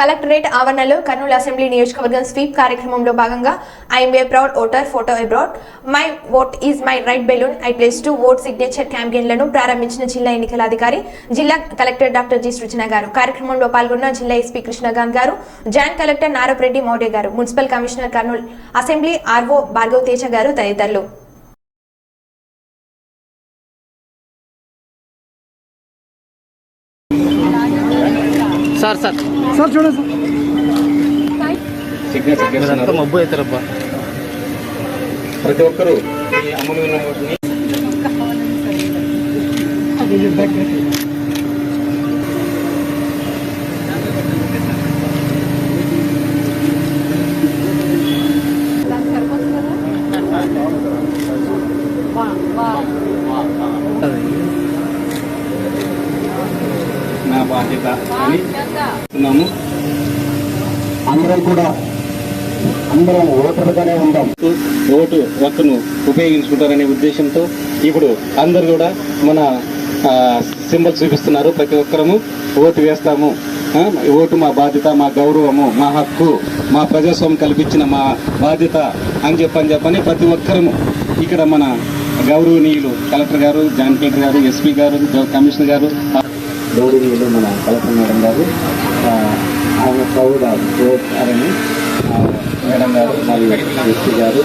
Collectorate ఆవరణలో Kurnool assembly నియోజకవర్గం sweep కార్యక్రమంలో భాగంగా I'm a proud voter photo abroad my vote is my right balloon I place to vote signature క్యాంపెయిన్లను ప్రారంభించిన జిల్లా ఎన్నికల అధికారి జిల్లా కలెక్టర్ డాక్టర్ జి. సృజన గారు. కార్యక్రమంలో పాల్గొన్న జిల్లా ఎస్పీ కృష్ణకాంత్ గారు జాయింట్ కలెక్టర్ నారపరెడ్డి మౌర్య గారు municipal commissioner Kurnool assembly RO Bhargav Teja గారు తదితరులు. సార్ సార్ సార్ చూడండి సార్ ఇదంతా మబ్బు అవుతారబ్బా ప్రతి ఒక్కరూ ఈ అమూల్యమైన బాధ్యత అని చెప్తున్నాము. అందరం కూడా అందరం ఓటర్గానే ఉందాం. ఓటు హక్కును ఉపయోగించుకుంటారనే ఉద్దేశంతో ఇప్పుడు అందరు కూడా మన సింబల్ చూపిస్తున్నారు. ప్రతి ఒక్కరము ఓటు వేస్తాము. ఓటు మా బాధ్యత మా గౌరవము మా హక్కు మా ప్రజాస్వామ్యం కల్పించిన మా బాధ్యత అని చెప్పని చెప్పని ప్రతి ఒక్కరము ఇక్కడ మన గౌరవనీయులు కలెక్టర్ గారు జాయింట్ కలెక్టర్ గారు ఎస్పీ గారు కమిషనర్ గారు గౌరవీయులు మన కలెక్టర్ మేడం గారు ఆ, ఆయన ప్రౌఢ ఓటారని మేడం గారు మరియు ఎస్పీ గారు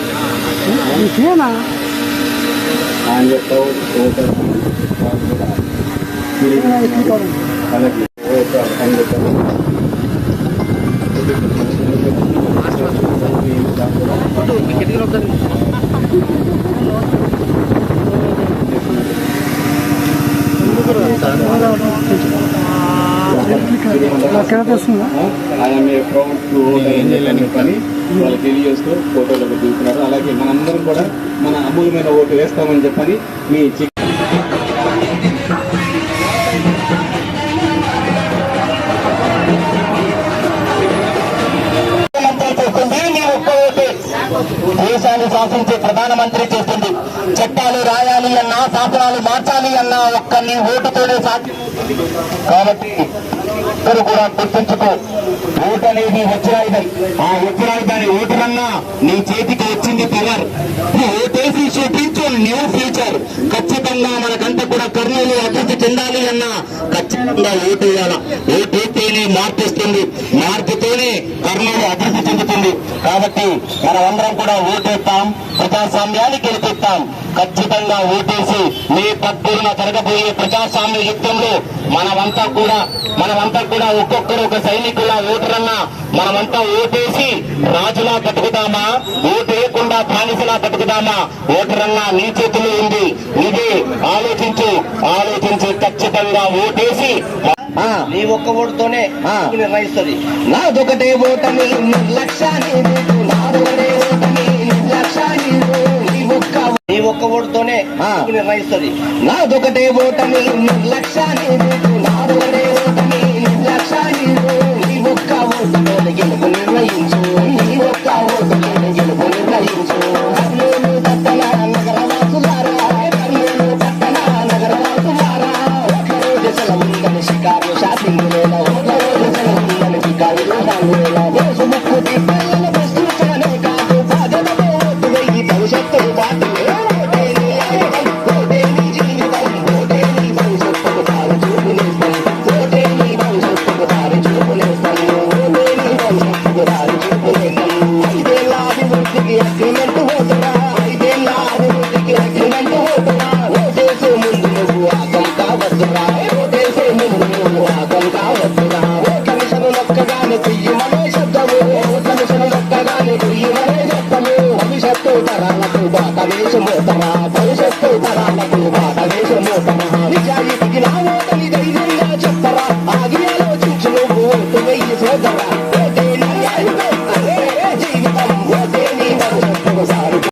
ఆయన ప్రౌఢ ఓటర్ వారు కూడా వాళ్ళకి ఓటర్ అని చెప్పారు. I'm a proud to voter అని చెప్పని వాళ్ళు తెలియజేస్తూ ఫోటోలకు దిగుతున్నారు. అలాగే మనందరం కూడా మన అమూల్యమైన ఓటు వేస్తామని చెప్పని మీ రాయాలి శాసనాలు మార్చాలి అన్న ఒక్క నీ ఓటుతోనే సాధ్యం. కాబట్టి ఇద్దరు కూడా గుర్తుంచుకో ఓటు అనేది వజ్రాయుధం. ఆ వజ్రాయుధాన్ని ఓటరన్నా నీ చేతికి వచ్చింది పవర్. ఓటేసి చూపించు న్యూ ఫ్యూచర్. ఖచ్చితంగా మనకంతా కూడా కర్నూలు అభివృద్ధి చెందాలి అన్న ఖచ్చితంగా ఓటు వేయాల? కాబట్టి మనం అందరం కూడా ఓటేస్తాం. ప్రజాస్వామ్యాన్ని గెలిపిస్తాం. ఖచ్చితంగా ఓటేసి మే పద్దెనిమిదిన జరగబోయే ప్రజాస్వామ్య యుద్ధంలో మనమంతా కూడా మనమంతా కూడా ఒక్కొక్కరు ఒక సైనికుల ఓటరన్నా మనమంతా ఓటేసి రాజులా బతుకుతామా? ఓటేయకుండా బానిసలా బతుకుతామా? ఓటరన్నా నీ చేతిలో ఉంది. ఇదే ఆలోచించు. ఆలోచించి ఖచ్చితంగా ఓటేసి ఆ, నీ ఒక్క ఓటుతోనే. నిర్ణయిస్తుంది నాదొకటే ఓటమి. నిర్లక్ష్యాన్ని నాదొకటే ఓటమి నిర్లక్ష్యాన్ని నాదొకటే ఓటమి నిర్లక్ష్యాన్ని నీ ఒక్క ఓటమి గెలుపు నిర్ణయించు నీ ఒక్క ఓటమి గెలుపు నిర్ణయించు.